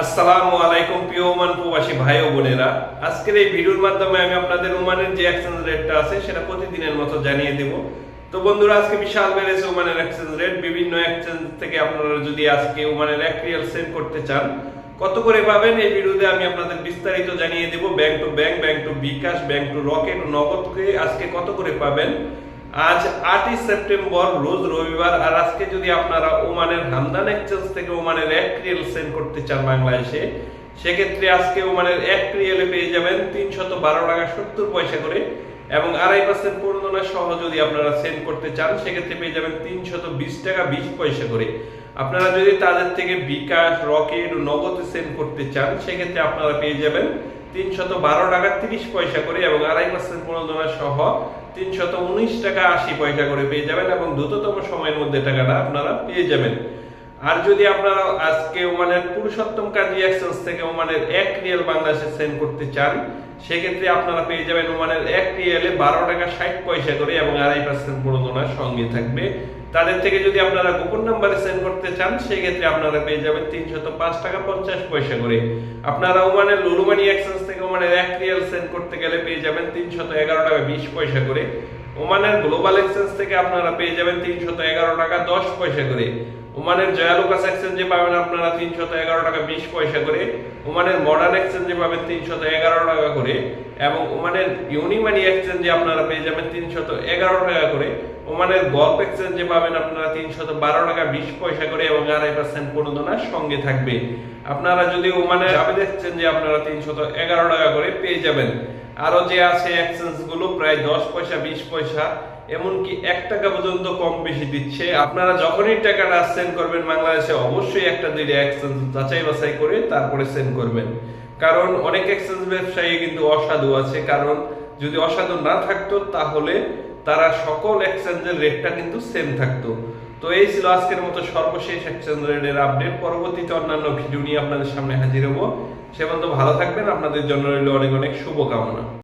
আসসালামু আলাইকুম প্রিয় ওমান প্রবাসী ভাই ও বোনেরা। আজকের এই ভিডিওর মাধ্যমে আমি আপনাদের ওমানের যে এক্সচেঞ্জ রেটটা আছে, সেটা প্রতিদিনের মতো জানিয়ে দেব। তো বন্ধুরা, আজকে বিশাল বেড়েছে ওমানের এক্সচেঞ্জ রেট বিভিন্ন এক্সচেঞ্জ থেকে আপনারা যদি আজকে ওমানের এক রিয়াল সেন্ড করতে চান, কত করে পাবেন এই ভিডিওতে আমি আপনাদের বিস্তারিত জানিয়ে দেব। Bank to bank bank to bKash bank to Rocket নগদকে আজকে কত করে পাবেন আজ আটই সেপ্টেম্বর, রোজ রবিবার, আর আজকে যদি আপনারা ওমানের হামদান এক্সচেঞ্জ থেকে ওমানের এক রিয়েল সেন্ড করতে চান বাংলাদেশে, সেক্ষেত্রে আজকে ওমানের এক রিয়েলে পেয়ে যাবেন তিনশত বারো টাকা সত্তর পয়সা করে এবং আড়াই পার্সেন্ট প্রণোদনা সহ যদি আপনারা সেন্ড করতে চান, সেক্ষেত্রে পেয়ে যাবেন তিনশত বিশ টাকা বিশ পয়সা করে। আপনারা যদি তাদের থেকে বিকাশ, রকেট নগদে সেন্ড করতে চান, সেক্ষেত্রে আপনারা পেয়ে যাবেন তিনশত বারো টাকা তিরিশ পয়সা করে এবং আড়াই পার্সেন্ট প্রণোদনা সহ তিনশত উনিশ টাকা আশি পয়সা করে পেয়ে যাবেন এবং দ্রুততম সময়ের মধ্যে টাকাটা আপনারা পেয়ে যাবেন। আর যদি আপনারা আজকে ওমানের পুরুষোত্তম কাজী এক্সচেঞ্জ থেকে ওমানের এক রিয়েল বাংলাদেশে সেন্ড করতে চান, সেক্ষেত্রে আপনারা পেয়ে যাবেন ওমানের এক রিয়েলে বারো টাকা ষাট পয়সা করে এবং আড়াই পার্সেন্ট প্রণোদনা সঙ্গে থাকবে। তাদের থেকে যদি আপনারা গোপন নাম্বারে সেন্ড করতে চান, সেক্ষেত্রে আপনারা পেয়ে যাবেন তিনশত পাঁচ টাকা পঞ্চাশ পয়সা করে। আপনারা ওমানের লুলুমানি এক্সচেঞ্জ থেকে ওমানের এক রিয়েল সেন্ড করতে গেলে পেয়ে যাবেন তিনশত এগারো টাকা বিশ পয়সা করে। ওমানের গ্লোবাল এক্সচেঞ্জ থেকে আপনারা পেয়ে যাবেন তিনশত এগারো টাকা দশ পয়সা করে। ওমানের জয়ালুকাস এক্সচেঞ্জে পাবেন আপনারা তিনশত এগারো টাকা বিশ পয়সা করে। ওমানের মডার্ন এক্সচেঞ্জে পাবেন তিনশত এগারো টাকা করে। এবং ওমানের ইউনিমানি এক্সচেঞ্জে আপনারা পেয়ে যাবেন তিনশত এগারো টাকা করে। ওমানের গল্ফ এক্সচেঞ্জে পাবেন আপনারা তিনশত বারো টাকা, বিশ পয়সা করে এবং আড়াই পার্সেন্ট প্রণোদনা সঙ্গে থাকবে। আপনারা যদি ওমানের জাভেদ এক্সচেঞ্জে আপনারা তিনশত এগারো টাকা করে পেয়ে যাবেন। আরও যে আছে এক্সচেঞ্জগুলো প্রায় দশ পয়সা, বিশ পয়সা, এমনকি এক টাকা পর্যন্ত কম বেশি দিচ্ছে। আপনারা যখনই টাকাটা সেন্ড করবেন বাংলাদেশে, অবশ্যই একটা দুইটা এক্সচেঞ্জ যাচাই বাছাই করে তারপরে সেন্ড করবেন। কারণ অনেক এক্সচেঞ্জ ব্যবসায়ী কিন্তু অসাধু আছে। কারণ যদি অসাধু না থাকতো, তাহলে তারা সকল এক্সচেঞ্জের রেটটা কিন্তু সেম থাকতো। তো এই ছিল আজকের মতো সর্বশেষ এক্সচেঞ্জ রেটের আপডেট পরবর্তীতে অন্যান্য ভিডিও নিয়ে আপনাদের সামনে হাজির হব। সে পর্যন্ত ভালো থাকবেন। আপনাদের জন্য রইল অনেক অনেক শুভকামনা।